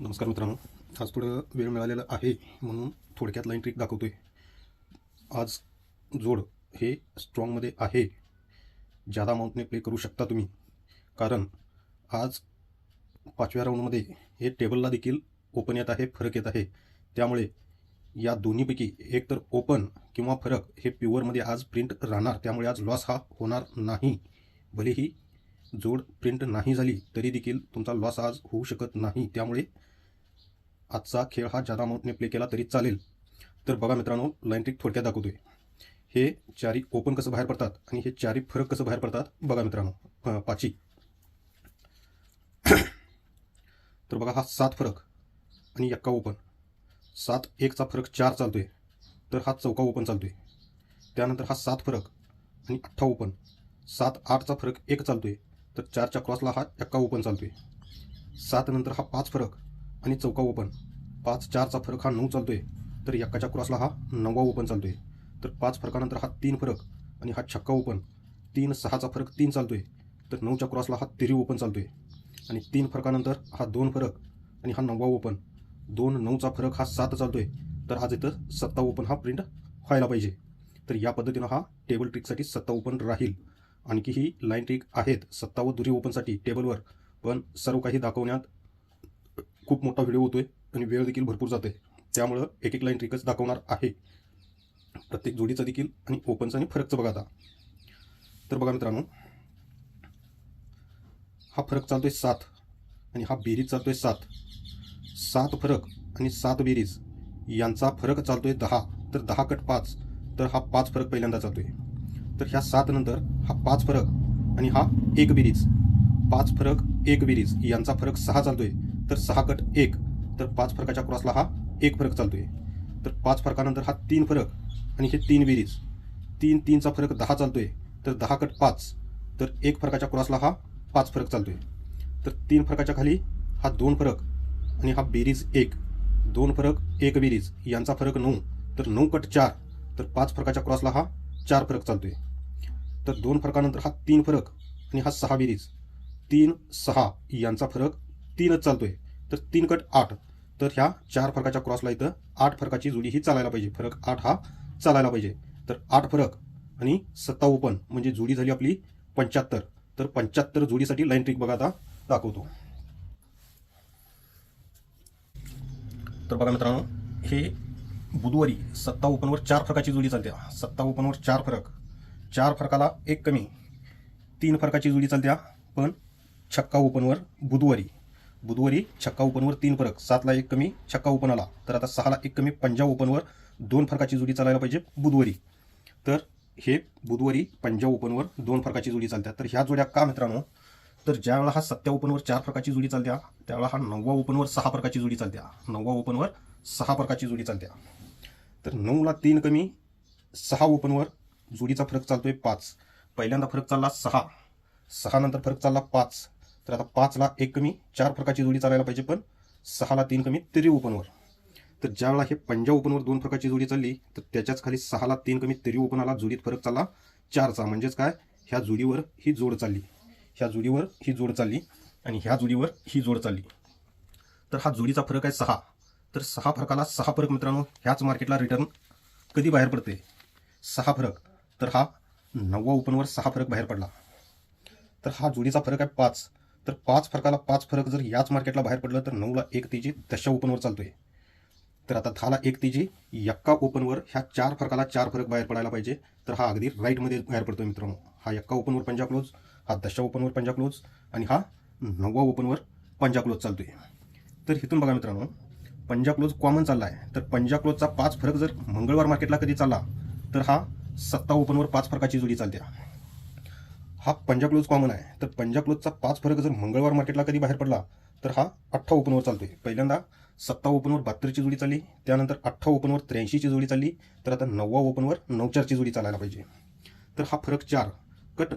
नमस्कार मित्रांनो. आज थोडं वेळ मिळालेला आहे म्हणून थोडक्यात लाईन ट्रिक आहे आज जोड हे स्ट्रॉंगमध्ये आहे. जादा अमाऊंटने प्ले करू शकता तुम्ही. कारण आज पाचव्या राऊंडमध्ये हे टेबलला देखील ओपन येत आहे फरक येत आहे. त्यामुळे या दोन्हीपैकी एक तर ओपन किंवा फरक हे प्युअरमध्ये आज प्रिंट राहणार. त्यामुळे आज लॉस हा होणार नाही. भलेही जोड प्रिंट नाही झाली तरी देखील तुमचा लॉस आज होऊ शकत नाही. त्यामुळे आजचा खेळ हा जादा अमाऊंटने प्ले केला तरी चालेल. तर बघा मित्रांनो लाईन ट्रिक थोडक्यात दाखवतोय. हे चारी ओपन कसं बाहेर पडतात आणि हे चारी फरक कसं बाहेर पडतात बघा मित्रांनो पाची. तर बघा हा सात फरक आणि एक्का ओपन सात एकचा फरक चार चालतोय. तर हा चौका ओपन चालतोय. त्यानंतर हा सात फरक आणि अठ्ठा ओपन सात आठचा फरक एक चालतोय. तर चारच्या क्रॉसला हा एक्का ओपन चालतोय. सात नंतर हा पाच फरक आणि चौका ओपन पाच चारचा फरक हा नऊ चालतोय. तर एक्काच्या क्रॉसला हा नववा ओपन चालतोय. तर पाच फरकानंतर हा तीन फरक आणि हा छक्का ओपन तीन सहाचा फरक तीन चालतोय. तर नऊच्या क्रॉसला हा तिरी ओपन चालतोय. आणि तीन फरकानंतर हा दोन फरक आणि हा नववा ओपन दोन नऊचा फरक हा सात चालतोय. तर आज इथं सत्ता ओपन हा प्रिंट व्हायला पाहिजे. तर या पद्धतीनं हा टेबल ट्रिकसाठी सत्ता ओपन राहील. आणखी ही लाईन ट्रिक आहेत. सत्ता व दुरी ओपनसाठी टेबलवर पण सर्व काही दाखवण्यात खूप मोठा व्हिडिओ होतोय आणि वेळ देखील भरपूर जाते त्यामुळं एक एक लाईन ट्रिकच दाखवणार आहे. प्रत्येक जोडीचा देखील आणि ओपनचा आणि फरकचं बघा आता. तर बघा मित्रांनो हा फरक चालतोय सात आणि हा बेरीज चालतोय सात. सात फरक आणि सात बेरीज यांचा फरक चालतोय दहा. तर दहा कट पाच तर हा पाच फरक पहिल्यांदा चालतोय. तर ह्या सात नंतर हा पाच फरक आणि हा एक बेरीज. पाच फरक एक बेरीज यांचा फरक सहा चालतोय. तर सहा कट एक. तर पाच फरकाच्या क्रॉसला हा एक फरक चालतो आहे तर पाच फरकानंतर हा तीन फरक आणि हे तीन बेरीज. तीन तीनचा फरक दहा चालतो आहे तर दहा कट पाच. तर एक फरकाच्या क्रॉसला हा पाच फरक चालतो आहे तर तीन फरकाच्या खाली हा दोन फरक आणि हा बेरीज एक. दोन फरक एक बेरीज. यांचा फरक नऊ. तर नऊ कट चार. तर पाच फरकाच्या क्रॉसला हा चार फरक चालतो आहे तर दोन फरकानंतर हा तीन फरक आणि हा सहा बेरीज. तीन सहा यांचा फरक तीनच चालतोय. तर तीन कट आठ. तर ह्या चार फरकाच्या क्रॉसला इथं आठ फरकाची जोडी ही चालायला पाहिजे. फरक आठ हा चालायला पाहिजे. तर आठ फरक आणि सत्ता म्हणजे जोडी झाली आपली पंच्याहत्तर. तर पंच्याहत्तर जोडीसाठी लाईन ट्रिक बघा आता दाखवतो. तर बघा मित्रांनो हे बुधवारी सत्ता ओपनवर चार फरकाची जोडी चालते. सत्ता ओपनवर चार फरक. चार फरकाला एक कमी. तीन फरकाची जोडी चालत्या पण छक्का ओपनवर बुधवारी. बुधवारी छक्का ओपनवर तीन फरक सातला एक कमी छक्का ओपन आला. तर आता सहाला एक कमी पंजाब ओपनवर दोन फरकाची जोडी चालायला पाहिजे बुधवारी. तर हे बुधवारी पंजाब ओपनवर दोन फरकाची जोडी चालत्या. तर ह्या जोड्या का मित्रांनो? तर ज्यावेळेला हा सत्या ओपनवर चार फरकाची जोडी चालत्या त्यावेळेला हा नववा ओपनवर सहा फरकाची जोडी चालत्या. नववा ओपनवर सहा फरकाची जोडी चालत्या. तर नऊला तीन कमी सहा ओपनवर जोडीचा फरक चालतोय पाच. पहिल्यांदा फरक चालला सहा. सहा नंतर फरक चालला पाच. तर आता पाचला एक कमी चार फरकाची जोडी चालायला पाहिजे पण सहाला तीन कमी तिरी ओपनवर तर ज्यावेळा हे पंजाब ओपनवर दोन फरकाची जोडी चालली तर त्याच्याच खाली सहाला तीन कमी तिरी ओपन आला जोडीत फरक चालला चारचा. म्हणजेच काय? ह्या जोडीवर ही जोड चालली. ह्या जोडीवर ही जोड चालली आणि ह्या जोडीवर ही जोड चालली. तर हा जोडीचा फरक आहे सहा. तर सहा फरकाला सहा फरक मित्रांनो ह्याच मार्केटला रिटर्न कधी बाहेर पडते? सहा फरक. तर हा नववा ओपनवर सहा फरक बाहेर पडला. तर हा जोडीचा फरक आहे पाच. तर पाच फरकाला पाच फरक जर याच मार्केटला बाहेर पडलं तर नऊला एक तेजी दशा ओपनवर चालतो आहे तर आता दहाला एक तेजी यक्का ओपनवर ह्या चार फरकाला चार फरक बाहेर पडायला पाहिजे. तर हा अगदी राईटमध्ये बाहेर पडतोय मित्रांनो. हा यक्का ओपनवर पंजा क्लोज हा दशा ओपनवर पंजा क्लोज आणि हा नववा ओपनवर पंजा क्लोज चालतो आहे तर इथून बघा मित्रांनो पंजा क्लोज कॉमन चालला आहे तर पंजा क्लोजचा पाच फरक जर मंगळवार मार्केटला कधी चालला तर हा सत्ता ओपनवर पाच फरकाची जोडी चालते हा पंजाब क्लोज कॉमन आहे. तर पंजाब क्लोजचा पाच फरक जर मंगळवार मार्केटला कधी बाहेर पडला तर हा अठ्ठा ओपनवर चालतोय. पहिल्यांदा सत्ता ओपनवर बहात्तरची जोडी चालली त्यानंतर अठ्ठा ओपनवर त्र्याऐंशीची जोडी चालली तर आता नववा ओपनवर नऊचारची जोडी चालायला पाहिजे. तर हा फरक चार. कट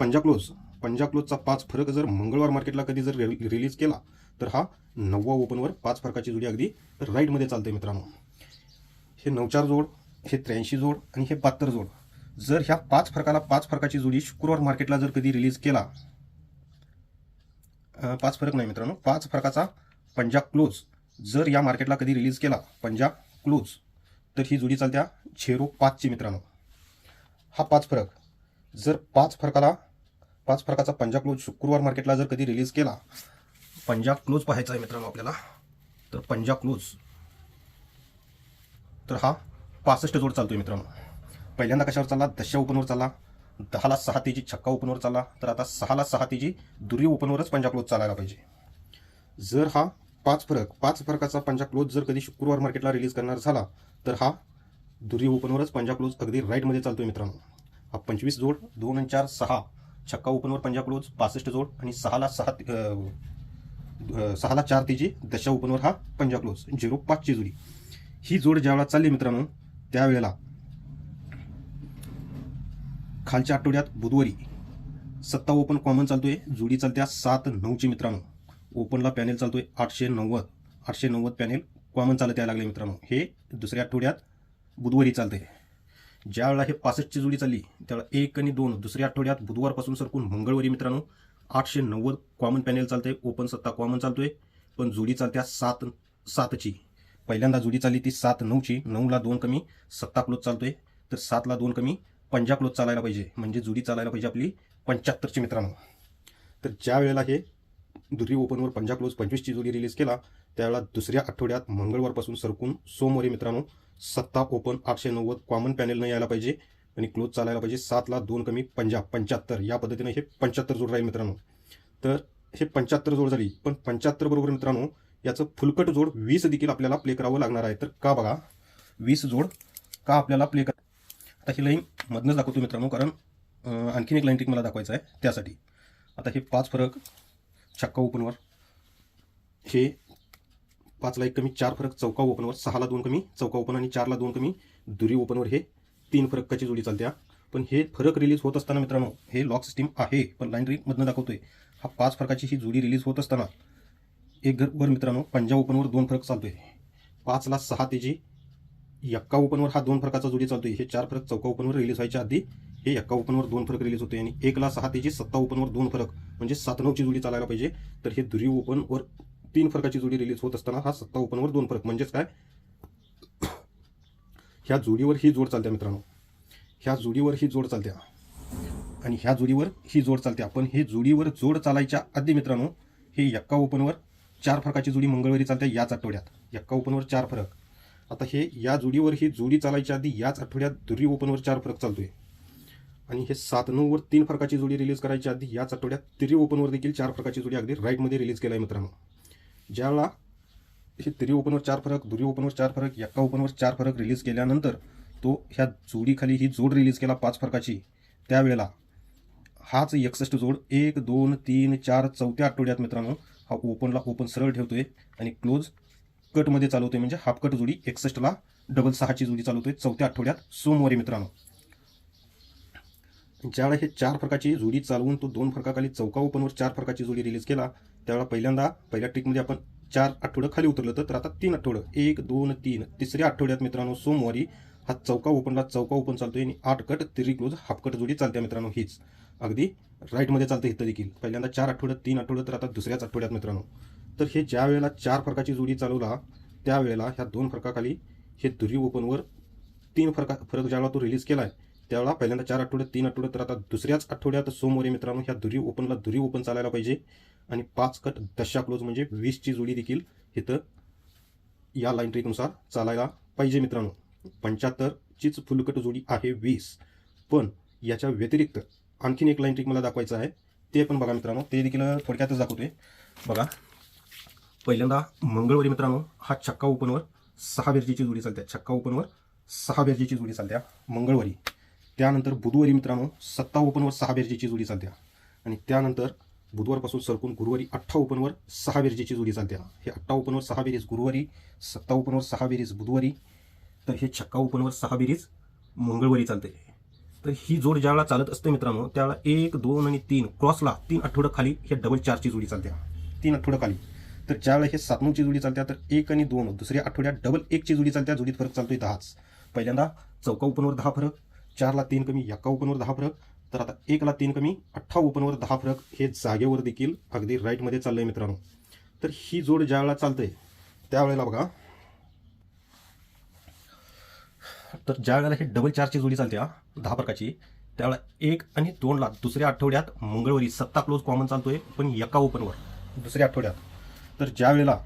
पंजाब क्लोज पंजाब क्लोजचा पाच फरक जर मंगळवार मार्केटला कधी जर रि- रिलीज केला तर हा नववा ओपनवर पाच फरकाची जोडी अगदी राईटमध्ये चालते मित्रांनो. हे नऊ चार जोड हे त्र्याऐंशी जोड आणि हे बहात्तर जोड. जर ह्या पाच फरकाला पाच फरकाची जोडी शुक्रवार मार्केटला जर कधी रिलीज केला पाच फरक नाही मित्रांनो पाच फरकाचा पंजाब क्लोज जर या मार्केटला कधी रिलीज केला पंजाब क्लोज तर ही जोडी चालत्या झेरो पाचची मित्रांनो. हा पाच फरक. जर पाच फरकाला पाच फरकाचा पंजाब क्लोज शुक्रवार मार्केटला जर कधी रिलीज केला पंजाब क्लोज पाहायचा आहे मित्रांनो आपल्याला तर पंजाब क्लोज तर हा पासष्ट जोड चालतो आहे मित्रांनो. पहिल्यांदा कशावर चालला? दशा ओपनवर चालला. दहाला सहा तेजी छक्का ओपनवर चालला. तर आता सहाला सहा तेजी दुरी ओपनवरच पंजा क्लोज चालायला पाहिजे. जर हा पाच फरक पाच फरकाचा पंजा क्लोज जर कधी शुक्रवार मार्केटला रिलीज करणार झाला तर हा दुरी ओपनवरच पंजा क्लोज अगदी राईटमध्ये चालतोय मित्रांनो. हा पंचवीस जोड दोन आणि चार सहा. छक्का ओपनवर पंजा क्लोज पासष्ट जोड आणि सहाला सहा सहाला चार तेजी दशा ओपनवर हा पंजा क्लोज. झिरो पाचची जोडी. ही जोड ज्यावेळेला चालली मित्रांनो त्यावेळेला खालच्या आठवड्यात बुधवारी सत्ता ओपन कॉमन चालतोय जुडी चालत्या सात नऊची मित्रांनो. ओपनला पॅनेल चालतोय आठशे नव्वद आठशे नव्वद पॅनेल कॉमन चालत यायला लागले मित्रांनो. हे दुसऱ्या आठवड्यात बुधवारी चालते ज्या वेळेला हे पासष्टची जुडी चालली त्यावेळेला एक आणि दोन दुसऱ्या आठवड्यात बुधवारपासून सरकून मंगळवारी मित्रांनो आठशे नव्वद कॉमन पॅनेल चालतंय ओपन सत्ता कॉमन चालतोय पण जुडी चालत्या सात सातची. पहिल्यांदा जुडी चालली ती सात नऊची नऊला दोन कमी सत्ता क्लोज चालतोय तर सातला दोन कमी पंजा क्लोज चालायला पाहिजे म्हणजे जुडी चालायला पाहिजे आपली पंच्याहत्तरची मित्रांनो. तर ज्या वेळेला हे दुरी ओपनवर पंजा क्लोज पंचवीसची जोडी रिलीज केला त्यावेळेला दुसऱ्या आठवड्यात मंगळवारपासून सरकून सोमवारी मित्रांनो सत्ता ओपन आठशे नव्वद कॉमन पॅनेलनं यायला पाहिजे आणि क्लोज चालायला पाहिजे सातला दोन कमी पंजा पंच्याहत्तर. या पद्धतीने हे पंच्याहत्तर जोड राहील मित्रांनो. तर हे पंच्याहत्तर जोड झाली पण पंच्याहत्तर बरोबर मित्रांनो याचं फुलकट जोड वीस देखील आपल्याला प्ले करावं लागणार आहे. तर का बघा वीस जोड का आपल्याला प्ले करा आता ही लाईन मधनंच दाखवतो मित्रांनो कारण आणखीन एक लाईन टिक मला दाखवायचं आहे त्यासाठी. आता हे पाच फरक छक्का ओपनवर हे पाचला एक कमी चार फरक चौका ओपनवर सहाला दोन कमी चौका ओपन आणि चारला दोन कमी दुरी ओपनवर हे तीन फरकाची जोडी चालत्या. पण हे फरक रिलीज होत असताना मित्रांनो हे लॉक सिस्टीम आहे पण लाईन ट्रिक मधनं दाखवतोय. हा पाच फरकाची ही जोडी रिलीज होत असताना एक घर वर मित्रांनो पंजाब ओपनवर दोन फरक चालतोय. पाचला सहा तेजी यक्का ओपनवर हा दोन फरकाचा जोडी चालतोय. हे चार फरक चौका ओपनवर रिलीज व्हायच्या आधी हे यक्का ओपनवर दोन फरक रिलीज होते आणि एकला सहा तेजी सत्ता ओपनवर दोन फरक म्हणजे सात नऊची जोडी चालायला पाहिजे. तर हे दुरी ओपनवर तीन फरकाची जोडी रिलीज होत असताना हा सत्ता ओपनवर दोन फरक. म्हणजेच काय? ह्या जोडीवर ही जोड चालत्या मित्रांनो. ह्या जोडीवर ही जोड चालत्या. आणि ह्या जोडीवर ही जोड चालते पण हे जोडीवर जोड चालायच्या आधी मित्रांनो हे यक्का ओपनवर चार फरकाची जोडी मंगळवारी चालते याच आठवड्यात. यक्का ओपनवर चार फरक. आता हे या जोडीवर ही जोडी चालायच्या आधी याच आठवड्यात दुरी ओपनवर चार फरक चालतोय. आणि हे सात नऊवर तीन फरकाची जोडी रिलीज करायच्या आधी याच आठवड्यात तिरी ओपनवर देखील चार फरकाची जोडी अगदी राईटमध्ये रिलीज केला आहे मित्रांनो. ज्यावेळेला हे तिरी ओपनवर चार फरक दुरी ओपनवर चार फरक एका ओपनवर चार फरक रिलीज केल्यानंतर तो ह्या जोडीखाली ही जोड रिलीज केला पाच फरकाची. त्यावेळेला हाच एकसष्ट जोड एक दोन तीन चार चौथ्या आठवड्यात मित्रांनो हा ओपनला ओपन सरळ ठेवतोय आणि क्लोज कटमध्ये चालवतोय म्हणजे हाफ कट जोडी एकसष्टला डबल सहाची जोडी चालवतोय चौथ्या आठवड्यात सोमवारी मित्रांनो. ज्यावेळेला हे चार फरकाची जोडी चालवून तो दोन फरकाखाली चौका ओपनवर चार फरकाची जोडी रिलीज केला त्यावेळेला पहिल्यांदा पहिल्या ट्रिकमध्ये आपण चार आठवडं खाली उतरलं तर आता तीन आठवडं एक दोन तीन तिसऱ्या आठवड्यात मित्रांनो सोमवारी हा चौका ओपनला चौका ओपन चालतोय आणि आठ कट तिरी क्लोज हाफ कट जोडी चालते मित्रांनो हीच. अगदी राईटमध्ये चालतं इथं देखील. पहिल्यांदा चार आठवड्यात तीन आठवड्यात तर आता दुसऱ्याच आठवड्यात मित्रांनो. तर हे ज्या वेळेला चार फरकाची जोडी चालवला त्यावेळेला ह्या दोन फरकाखाली हे दुरी ओपनवर तीन फरका फरक ज्यावेळेला तो रिलीज केला आहे त्यावेळा पहिल्यांदा चार आठवड्यात तीन आठवड्यात तर आता दुसऱ्याच आठवड्यात सोमवारी मित्रांनो ह्या दुरी ओपनला दुरी ओपन चालायला पाहिजे आणि पाच कट दशा क्लोज म्हणजे वीसची जोडी देखील इथं या लाईन ट्रेकनुसार चालायला पाहिजे मित्रांनो. पंच्याहत्तरचीच फुलकट जोडी आहे वीस. पण याच्या व्यतिरिक्त आणखीन एक लाईन ट्रिक मला दाखवायचं आहे ते पण बघा मित्रांनो ते देखील थोडक्यातच दाखवतोय. बघा. पहिल्यांदा मंगळवारी मित्रांनो हा छक्का ओपनवर सहा बेरजीची जोडी चालते. छक्का ओपनवर सहा बेरजीची जोडी चालत्या मंगळवारी. त्यानंतर बुधवारी मित्रांनो सत्ता ओपनवर सहा बेरजीची जोडी चालत्या आणि त्यानंतर बुधवारपासून सरकून गुरुवारी अठ्ठा ओपनवर सहा बेरजीची जोडी चालत्या हे. अठ्ठा ओपनवर सहा बेरीज गुरुवारी सत्ता ओपनवर सहा बेरीज बुधवारी तर हे छक्का ओपनवर सहा बेरीज मंगळवारी चालते. तर ही जोड ज्यावेळेला चालत असते मित्रांनो त्यावेळा एक दोन आणि तीन क्रॉसला तीन आठवडं खाली हे डबल चारची जोडी चालत्या तीन आठवडं खाली. तर ज्यावेळेला हे सात नऊची जोडी चालत्या तर एक आणि दोन दुसऱ्या आठवड्यात डबल एकची जोडी चालत्या जोडीत फरक चालतोय दहाच. पहिल्यांदा चौका ओपनवर दहा फरक चारला तीन कमी यक्का ओपनवर दहा फरक तर आता एकला तीन कमी अठ्ठा ओपनवर दहा फरक हे जागेवर देखील अगदी राईटमध्ये चाललंय मित्रांनो. तर ही जोड ज्या वेळेला चालते त्यावेळेला बघा. तर ज्या वेळेला हे डबल चारची जोडी चालते दहा प्रकारची त्यावेळेला एक आणि दोनला दुसऱ्या आठवड्यात मंगळवारी सत्ता क्लोज कॉमन चालतोय पण एका ओपनवर दुसऱ्या आठवड्यात. तर ज्यावेळेला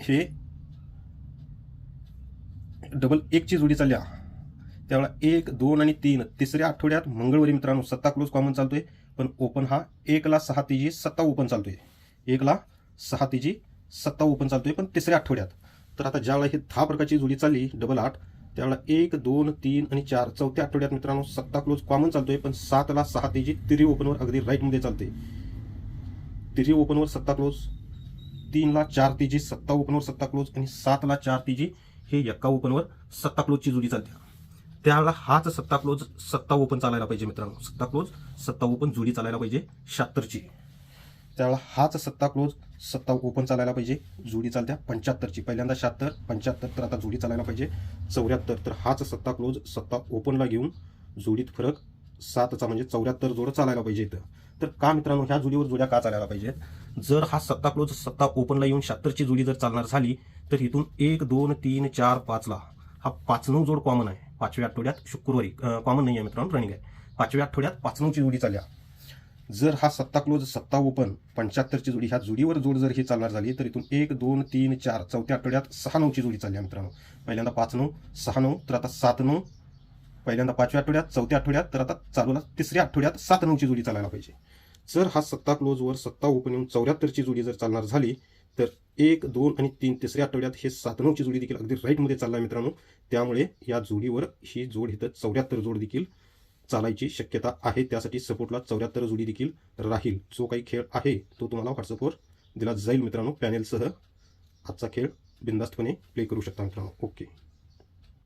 हे डबल एकची जोडी चालल्या त्यावेळेला एक दोन आणि तीन तिसऱ्या आठवड्यात मंगळवारी मित्रांनो सत्ता क्लोज कॉमन चालतोय. पण ओपन हा एकला सहा तिजी सत्ता ओपन चालतोय. एकला सहा तिजी सत्ता ओपन चालतोय. पण तिसऱ्या आठवड्यात. तर आता ज्यावेळेला ही दहा प्रकारची जोडी चालली डबल आठ त्यावेळेला एक दोन तीन आणि चार चौथ्या आठवड्यात मित्रांनो सत्ता क्लोज कॉमन चालतोय. पण सातला सहा तेजी तिरी ओपनवर अगदी राईटमध्ये चालते तिरी ओपनवर सत्ता क्लोज तीनला चार तिजी सत्ता ओपनवर सत्ता क्लोज आणि सातला चार तिजी हे एका ओपनवर सत्ता क्लोजची जुडी चालते. त्यावेळेला हाच सत्ता क्लोज सत्ता ओपन चालायला पाहिजे मित्रांनो. सत्ता क्लोज सत्ता ओपन जुडी चालायला पाहिजे शहात्तरची. त्यावेळेला हाच सत्ता क्लोज सत्ता ओपन चालायला पाहिजे जुडी चालत्या पंच्याहत्तरची. पहिल्यांदा शहात्तर पंच्याहत्तर तर आता जुडी चालायला पाहिजे चौऱ्याहत्तर. तर हाच सत्ता क्लोज सत्ता ओपनला घेऊन जुडीत फरक सातचा म्हणजे चौऱ्याहत्तर जोड चालायला पाहिजे इथं. तर का मित्रांनो ह्या जोडीवर जोड्या का चालायला पाहिजेत? जर हा सत्ता क्लोज सत्ता ओपनला येऊन शहात्तरची जोडी जर चालणार झाली तर इथून एक दोन तीन चार पाचला हा पाच नऊ जोड कॉमन आहे. पाचव्या आठवड्यात शुक्रवारी कॉमन नाही आहे मित्रांनो रनिंग आहे. पाचव्या आठवड्यात पाच नऊची जोडी चालल्या. जर हा सत्ता क्लोज सत्ता ओपन पंच्याहत्तरची जोडी ह्या जोडीवर जोड जर ही चालणार झाली तर इथून एक दोन तीन चार चौथ्या आठवड्यात सहा नऊची जोडी चालली आहे मित्रांनो. पहिल्यांदा पाच नऊ सहा नऊ तर आता सात नऊ पहिल्यांदा पाचव्या आठवड्यात चौथ्या आठवड्यात तर आता चालूला तिसऱ्या आठवड्यात सात नऊची जोडी चालायला पाहिजे. जर हा सत्ता क्लोजवर सत्ता ओपन येऊन चौऱ्याहत्तरची जोडी जर चालणार झाली तर एक दोन आणि तीन तिसऱ्या आठवड्यात हे सात नऊची जोडी देखील अगदी राईटमध्ये चालला मित्रांनो. त्यामुळे या जोडीवर ही जोड इथं चौऱ्याहत्तर जोड देखील चालायची शक्यता आहे. त्यासाठी सपोर्टला चौऱ्याहत्तर जोडी देखील राहील. जो काही खेळ आहे तो तुम्हाला व्हॉट्सअपवर दिला जाईल मित्रांनो. पॅनेलसह आजचा खेळ बिंदास्तपणे प्ले करू शकता मित्रांनो. ओके